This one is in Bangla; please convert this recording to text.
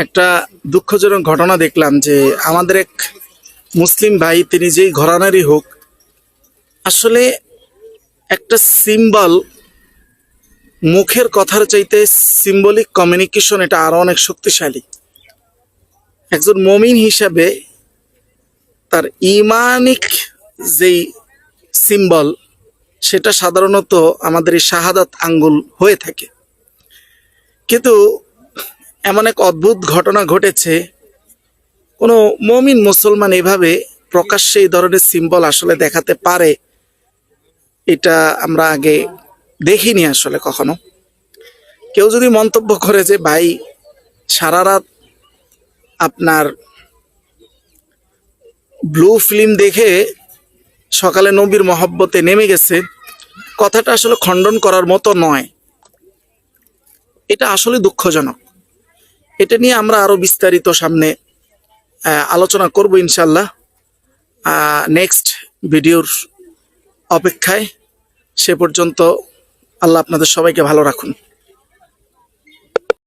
একটা দুঃখজনক ঘটনা দেখলাম যে আমাদের এক মুসলিম ভাই, তিনি যেই ঘরানারই হোক, আসলে একটা সিম্বল মুখের কথার চাইতে সিম্বলিক কমিউনিকেশন এটা আরও অনেক শক্তিশালী। একজন মমিন হিসাবে তার ইমানিক যেই সিম্বল সেটা সাধারণত আমাদের এই শাহাদাত আঙ্গুল হয়ে থাকে। কিন্তু এমন এক অদ্ভুত ঘটনা ঘটেছে। কোনো মমিন মুসলমান এভাবে প্রকাশ্যে এই ধরনের সিম্বল আসলে দেখাতে পারে, এটা আমরা আগে দেখিনি আসলে কখনো। কেউ যদি মন্তব্য করে যে, ভাই, সারা রাত আপনার ব্লু ফিল্ম দেখে সকালে নবীর মহব্বতে নেমে গেছে, কথাটা আসলে খণ্ডন করার মতো নয়। এটা আসলে দুঃখজনক। এটা নিয়ে আমরা আরও বিস্তারিত সামনে আলোচনা করব ইনশাল্লাহ নেক্সট ভিডিওর অপেক্ষায় সে পর্যন্ত আল্লাহ আপনাদের সবাইকে ভালো রাখুন।